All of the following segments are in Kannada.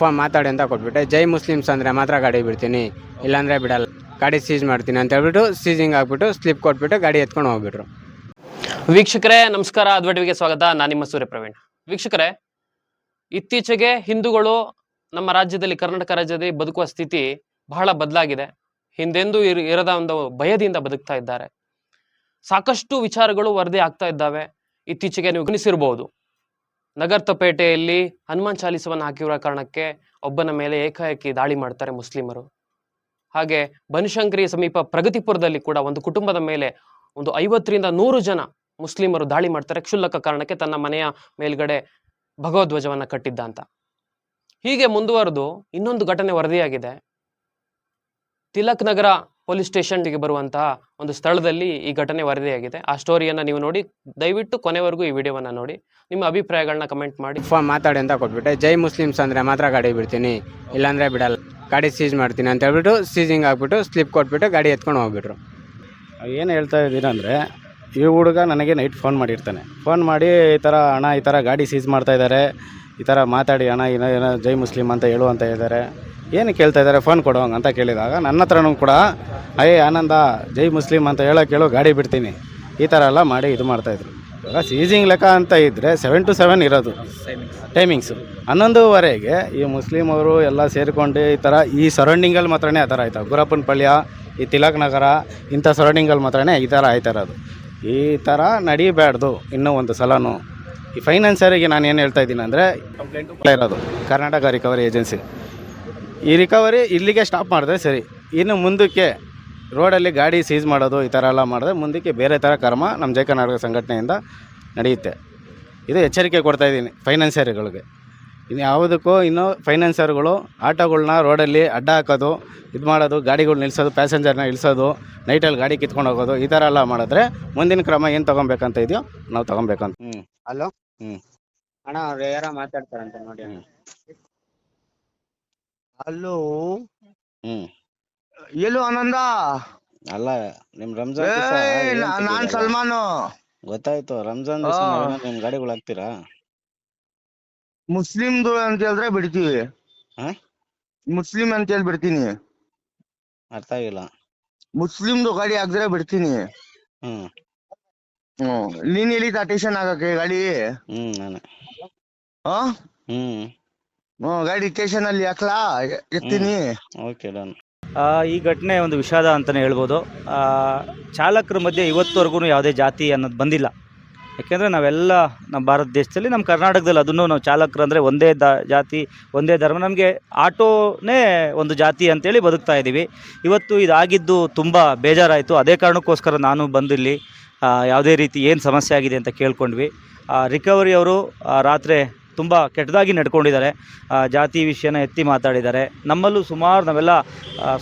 ಫೋನ್ ಮಾತಾಡಿ ಅಂತ ಕೊಟ್ಬಿಟ್ಟೆ, ಜೈ ಮುಸ್ಲಿಮ್ಸ್ ಅಂದರೆ ಮಾತ್ರ ಗಾಡಿ ಬಿಡ್ತೀನಿ, ಇಲ್ಲಾಂದರೆ ಬಿಡಲ್ಲ, ಗಾಡಿ ಸೀಜ್ ಮಾಡ್ತೀನಿ ಅಂತ ಹೇಳ್ಬಿಟ್ಟು ಸೀಸಿಂಗ್ ಹಾಕ್ಬಿಟ್ಟು ಸ್ಲಿಪ್ ಕೊಟ್ಬಿಟ್ಟು ಗಾಡಿ ಎತ್ಕೊಂಡು ಹೋಗ್ಬಿಟ್ರು. ವೀಕ್ಷಕರೇ, ನಮಸ್ಕಾರ ಅದ್ವಟಿವಿಗೆ ಸ್ವಾಗತ, ನಾನು ನಿಮ್ಮ ಸೂರ್ಯ ಪ್ರವೀಣ್. ವೀಕ್ಷಕರೇ, ಇತ್ತೀಚೆಗೆ ಹಿಂದೂಗಳು ನಮ್ಮ ರಾಜ್ಯದಲ್ಲಿ, ಕರ್ನಾಟಕ ರಾಜ್ಯದಲ್ಲಿ ಬದುಕುವ ಸ್ಥಿತಿ ಬಹಳ ಬದಲಾಗಿದೆ. ಹಿಂದೆಂದೂ ಇರ, ಇರದ ಒಂದು ಭಯದಿಂದ ಬದುಕ್ತಾ ಇದ್ದಾರೆ. ಸಾಕಷ್ಟು ವಿಚಾರಗಳು ವರದಿ ಆಗ್ತಾ ಇದ್ದಾವೆ. ಇತ್ತೀಚೆಗೆ ನೀವು ಗಮನಿಸಿರ್ಬೋದು. ನಗರ್ತಪೇಟೆಯಲ್ಲಿ ಹನುಮಾನ್ ಚಾಲಿಸವನ್ನು ಹಾಕಿರುವ ಕಾರಣಕ್ಕೆ ಒಬ್ಬನ ಮೇಲೆ ಏಕಾಏಕಿ ದಾಳಿ ಮಾಡ್ತಾರೆ ಮುಸ್ಲಿಮರು. ಹಾಗೆ ಬನಶಂಕರಿ ಸಮೀಪ ಪ್ರಗತಿಪುರದಲ್ಲಿ ಕೂಡ ಒಂದು ಕುಟುಂಬದ ಮೇಲೆ ಒಂದು ಐವತ್ತರಿಂದ ನೂರು ಜನ ಮುಸ್ಲಿಮರು ದಾಳಿ ಮಾಡ್ತಾರೆ, ಕ್ಷುಲ್ಲಕ ಕಾರಣಕ್ಕೆ ತನ್ನ ಮನೆಯ ಮೇಲ್ಗಡೆ ಭಗವಧ್ವಜವನ್ನು ಕಟ್ಟಿದ್ದ ಅಂತ. ಹೀಗೆ ಮುಂದುವರೆದು ಇನ್ನೊಂದು ಘಟನೆ ವರದಿಯಾಗಿದೆ. ತಿಲಕ್ ನಗರ ಪೊಲೀಸ್ ಸ್ಟೇಷನ್ಗೆ ಬರುವಂತಹ ಒಂದು ಸ್ಥಳದಲ್ಲಿ ಈ ಘಟನೆ ವರದಿಯಾಗಿದೆ. ಆ ಸ್ಟೋರಿಯನ್ನ ನೀವು ನೋಡಿ ದಯವಿಟ್ಟು ಕೊನೆವರೆಗೂ ಈ ವಿಡಿಯೋವನ್ನ ನೋಡಿ. ನಿಮ್ಮ ಅಭಿಪ್ರಾಯಗಳನ್ನ ಕಮೆಂಟ್ ಮಾಡಿ. ಫೋನ್ ಮಾತಾಡಿ ಅಂತ ಕೊಟ್ಬಿಟ್ಟೆ. ಜೈ ಮುಸ್ಲಿಮ್ಸ್ ಅಂದರೆ ಮಾತ್ರ ಗಾಡಿ ಬಿಡ್ತೀನಿ ಇಲ್ಲಾಂದರೆ ಬಿಡಲ್ಲ. ಗಾಡಿ ಸೀಜ್ ಮಾಡ್ತೀನಿ ಅಂತ ಹೇಳ್ಬಿಟ್ಟು ಸೀಜಿಂಗ್ ಹಾಕ್ಬಿಟ್ಟು ಸ್ಲಿಪ್ ಕೊಟ್ಬಿಟ್ಟು ಗಾಡಿ ಎತ್ಕೊಂಡು ಹೋಗ್ಬಿಟ್ರು. ಏನು ಹೇಳ್ತಾ ಇದ್ದೀರಾ ಅಂದರೆ ಈ ಹುಡುಗ ನನಗೆ ನೈಟ್ ಫೋನ್ ಮಾಡಿರ್ತಾನೆ. ಫೋನ್ ಮಾಡಿ ಈ ಥರ ಅಣ್ಣ ಈ ಥರ ಗಾಡಿ ಸೀಜ್ ಮಾಡ್ತಾ ಇದ್ದಾರೆ ಈ ಥರ ಮಾತಾಡಿ ಅಣ್ಣ ಏನೋ ಏನೋ ಜೈ ಮುಸ್ಲಿಂ ಅಂತ ಹೇಳು ಅಂತ ಇದ್ದಾರೆ ಏನು ಕೇಳ್ತಾ ಇದ್ದಾರೆ? ಫೋನ್ ಕೊಡೋಂಗ ಅಂತ ಕೇಳಿದಾಗ, ನನ್ನ ಹತ್ರನೂ ಕೂಡ, ಅಯ್ಯ ಆನಂದ, ಜೈ ಮುಸ್ಲಿಂ ಅಂತ ಹೇಳೋ ಕೇಳೋ, ಗಾಡಿ ಬಿಡ್ತೀನಿ. ಈ ಥರ ಎಲ್ಲ ಮಾಡಿ ಇದು ಮಾಡ್ತಾಯಿದ್ರು ಇವಾಗ ಸೀಸಿಂಗ್ ಲೆಕ್ಕ ಅಂತ ಇದ್ದರೆ ಸೆವೆನ್ ಟು ಸೆವೆನ್ ಇರೋದು. ಟೈಮಿಂಗ್ಸು ಹನ್ನೊಂದುವರೆಗೆ ಈ ಮುಸ್ಲಿಂ ಅವರು ಎಲ್ಲ ಸೇರಿಕೊಂಡು ಈ ಥರ ಈ ಸರೌಂಡಿಂಗಲ್ಲಿ ಮಾತ್ರನೇ ಆ ಥರ ಆಯ್ತು? ಗುರಪ್ಪನ ಈ ತಿಲಕ್ ನಗರ, ಇಂಥ ಸರೌಂಡಿಂಗಲ್ಲಿ ಮಾತ್ರನೇ ಈ ಥರ ಆಯ್ತಾ ಇರೋದು? ಈ ಥರ ನಡೀಬಾರ್ದು ಇನ್ನೂ ಒಂದು ಸಲನೂ. ಈ ಫೈನಾನ್ಸರಿಗೆ ನಾನು ಏನು ಹೇಳ್ತಾ ಇದ್ದೀನಿ ಅಂದರೆ ಕಂಪ್ಲೇಂಟು ಇರೋದು. ಕರ್ನಾಟಕ ರಿಕವರಿ ಏಜೆನ್ಸಿ ಈ ರಿಕವರಿ ಇಲ್ಲಿಗೆ ಸ್ಟಾಪ್ ಮಾಡಿದ್ರೆ ಸರಿ. ಇನ್ನು ಮುಂದಕ್ಕೆ ರೋಡಲ್ಲಿ ಗಾಡಿ ಸೀಸ್ ಮಾಡೋದು ಈ ಥರ ಎಲ್ಲ ಮಾಡಿದ್ರೆ ಮುಂದಕ್ಕೆ ಬೇರೆ ಥರ ಕರ್ಮ ನಮ್ಮ ಜಯ ಕರ್ನಾಟಕ ಸಂಘಟನೆಯಿಂದ ನಡೆಯುತ್ತೆ. ಇದು ಎಚ್ಚರಿಕೆ ಕೊಡ್ತಾ ಇದ್ದೀನಿ ಫೈನಾನ್ಸಿಯರ್ಗಳಿಗೆ ಇನ್ನು ಯಾವುದಕ್ಕೂ ಇನ್ನು ಫೈನಾನ್ಸರ್ಗಳು ಆಟೋಗಳನ್ನ ರೋಡಲ್ಲಿ ಅಡ್ಡ ಹಾಕೋದು ಇದು ಮಾಡೋದು ಗಾಡಿಗಳು ನಿಲ್ಲಿಸೋದು ಪ್ಯಾಸೆಂಜರ್ನ ಇಳಿಸೋದು ನೈಟಲ್ಲಿ ಗಾಡಿ ಕಿತ್ಕೊಂಡು ಹೋಗೋದು ಈ ಥರ ಎಲ್ಲ ಮಾಡಿದ್ರೆ ಮುಂದಿನ ಕ್ರಮ ಏನು ತೊಗೊಬೇಕಂತ ಇದೆಯೋ ನಾವು ತೊಗೊಬೇಕಂತ. ಹ್ಞೂ ಹಲೋ? ಹ್ಞೂ ಅಣ್ಣ ಅವ್ರು ಯಾರೋ ಮಾತಾಡ್ತಾರಂತೆ ನೋಡಿ. Hello hmm. ಎಲ್ಲೋ ಆನಂದ? ಅಲ್ಲ ನಿಮ್ ರಂಜಾನ್ ದಿವ್ಸ ಏಯ್, ಏನ್ ನಾ- ನಾನ್ ಸಲ್ಮಾನ್. ಸಲ್ಮಾನು ಗೊತ್ತಾಯ್ತು ರಂಜಾನ್ ನಿಮ್ ಗಾಡಿಗಳು ಹಾಕ್ತೀರಾ ಮುಸ್ಲಿಮ್ದು ಅಂತ ಹೇಳಿದ್ರೆ ಬಿಡ್ತೀವಿ. ಹಾ? ಮುಸ್ಲಿಂ ಅಂತ ಹೇಳಿ ಬಿಡ್ತೀನಿ. ಅರ್ಥ ಆಗಿಲ್ಲ. ಮುಸ್ಲಿಮ್ದು ಗಾಡಿ ಹಾಕಿದ್ರೆ ಬಿಡ್ತೀನಿ. ಹ್ಞೂ ಹ್ಮ್. ನೀನ್ ಎಲ್ಲಿ ಟೇಷನ್ ಆಗಕ್ಕೆ ಗಾಡಿ? ಹ್ಮ್ ಹ್ಮ್ ಹಾ? ಹ್ಮ್ ಗಾಡಿ ಸ್ಟೇಷನ್ ಅಲ್ಲಿ ಹಾಕ್ಲಾ? ಎತ್ತೀನಿ. ಓಕೆ ಡನ್ ಆ, ಈ ಘಟನೆ ಒಂದು ವಿಷಾದ ಅಂತಲೇ ಹೇಳ್ಬೋದು. ಆ, ಚಾಲಕರ ಮಧ್ಯೆ ಇವತ್ತುವರೆಗೂ ಯಾವುದೇ ಜಾತಿ ಅನ್ನೋದು ಬಂದಿಲ್ಲ. ಯಾಕೆಂದರೆ ನಾವೆಲ್ಲ ನಮ್ಮ ಭಾರತ ದೇಶದಲ್ಲಿ ನಮ್ಮ ಕರ್ನಾಟಕದಲ್ಲಿ ಅದನ್ನು ನಾವು ಚಾಲಕರು ಅಂದರೆ ಒಂದೇ ದ ಜಾತಿ ಒಂದೇ ಧರ್ಮ ನಮಗೆ ಆಟೋನೇ ಒಂದು ಜಾತಿ ಅಂತೇಳಿ ಬದುಕ್ತಾ ಇದ್ದೀವಿ. ಇವತ್ತು ಇದಾಗಿದ್ದು ತುಂಬ ಬೇಜಾರಾಯಿತು. ಅದೇ ಕಾರಣಕ್ಕೋಸ್ಕರ ನಾನು ಬಂದಿಲ್ಲಿ ಆ, ಯಾವುದೇ ರೀತಿ ಏನು ಸಮಸ್ಯೆ ಆಗಿದೆ ಅಂತ ಕೇಳ್ಕೊಂಡ್ವಿ. ರಿಕವರಿ ಅವರು ರಾತ್ರಿ ತುಂಬ ಕೆಟ್ಟದಾಗಿ ನಡ್ಕೊಂಡಿದ್ದಾರೆ. ಜಾತಿ ವಿಷಯನ ಎತ್ತಿ ಮಾತಾಡಿದ್ದಾರೆ. ನಮ್ಮಲ್ಲೂ ಸುಮಾರು ನಾವೆಲ್ಲ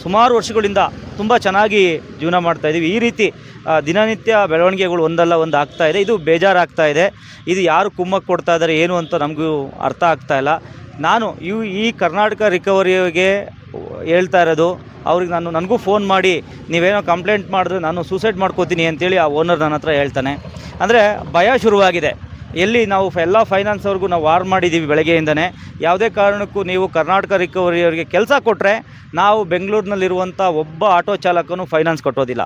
ಸುಮಾರು ವರ್ಷಗಳಿಂದ ತುಂಬ ಚೆನ್ನಾಗಿ ಜೀವನ ಮಾಡ್ತಾ ಇದ್ದೀವಿ ಈ ರೀತಿ ದಿನನಿತ್ಯ ಬೆಳವಣಿಗೆಗಳು ಒಂದಲ್ಲ ಒಂದು ಆಗ್ತಾ ಇದೆ. ಇದು ಬೇಜಾರಾಗ್ತಾ ಇದೆ. ಇದು ಯಾರು ಕುಮ್ಮಕ್ಕೆ ಕೊಡ್ತಾ ಇದ್ದಾರೆ, ಏನು ಅಂತ ನಮಗೂ ಅರ್ಥ ಆಗ್ತಾ ಇಲ್ಲ. ನಾನು ಇವು, ಈ ಕರ್ನಾಟಕ ರಿಕವರಿಗೆ ಹೇಳ್ತಾ ಇರೋದು, ಅವ್ರಿಗೆ ನಾನು, ನನಗೂ ಫೋನ್ ಮಾಡಿ, ನೀವೇನೋ ಕಂಪ್ಲೇಂಟ್ ಮಾಡಿದ್ರೆ ನಾನು ಸೂಸೈಡ್ ಮಾಡ್ಕೋತೀನಿ ಅಂತೇಳಿ ಆ ಓನರ್ ನನ್ನ ಹತ್ರ ಹೇಳ್ತಾನೆ. ಅಂದರೆ ಭಯ ಶುರುವಾಗಿದೆ. ಎಲ್ಲಿ ನಾವು ಎಲ್ಲ ಫೈನಾನ್ಸ್ ಅವ್ರಿಗೂ ನಾವು ವಾರ್ ಮಾಡಿದ್ದೀವಿ ಬೆಳಗ್ಗೆಯಿಂದನೇ. ಯಾವುದೇ ಕಾರಣಕ್ಕೂ ನೀವು ಕರ್ನಾಟಕ ರಿಕವರಿ ಅವರಿಗೆ ಕೆಲಸ ಕೊಟ್ಟರೆ ನಾವು ಬೆಂಗಳೂರಿನಲ್ಲಿರುವಂಥ ಒಬ್ಬ ಆಟೋ ಚಾಲಕನು ಫೈನಾನ್ಸ್ ಕಟ್ಟೋದಿಲ್ಲ.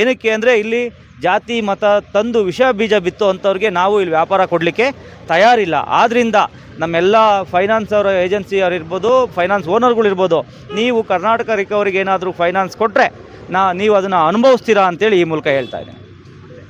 ಏನಕ್ಕೆ ಅಂದರೆ ಇಲ್ಲಿ ಜಾತಿ, ಮತ ತಂದು ವಿಷ ಬೀಜ ಬಿತ್ತು ಅಂಥವ್ರಿಗೆ ನಾವು ಇಲ್ಲಿ ವ್ಯಾಪಾರ ಕೊಡಲಿಕ್ಕೆ ತಯಾರಿಲ್ಲ. ಆದ್ದರಿಂದ ನಮ್ಮೆಲ್ಲ ಫೈನಾನ್ಸ್ ಅವರ ಏಜೆನ್ಸಿ ಇರ್ಬೋದು ಫೈನಾನ್ಸ್ ಓನರ್ಗಳಿರ್ಬೋದು ನೀವು ಕರ್ನಾಟಕ ರಿಕವರಿಗೆ ಏನಾದರೂ ಫೈನಾನ್ಸ್ ಕೊಟ್ಟರೆ ನಾ ನೀವು ಅದನ್ನು ಅನುಭವಿಸ್ತೀರಾ ಅಂತೇಳಿ ಈ ಮೂಲಕ ಹೇಳ್ತಾ ಇದ್ದೀನಿ.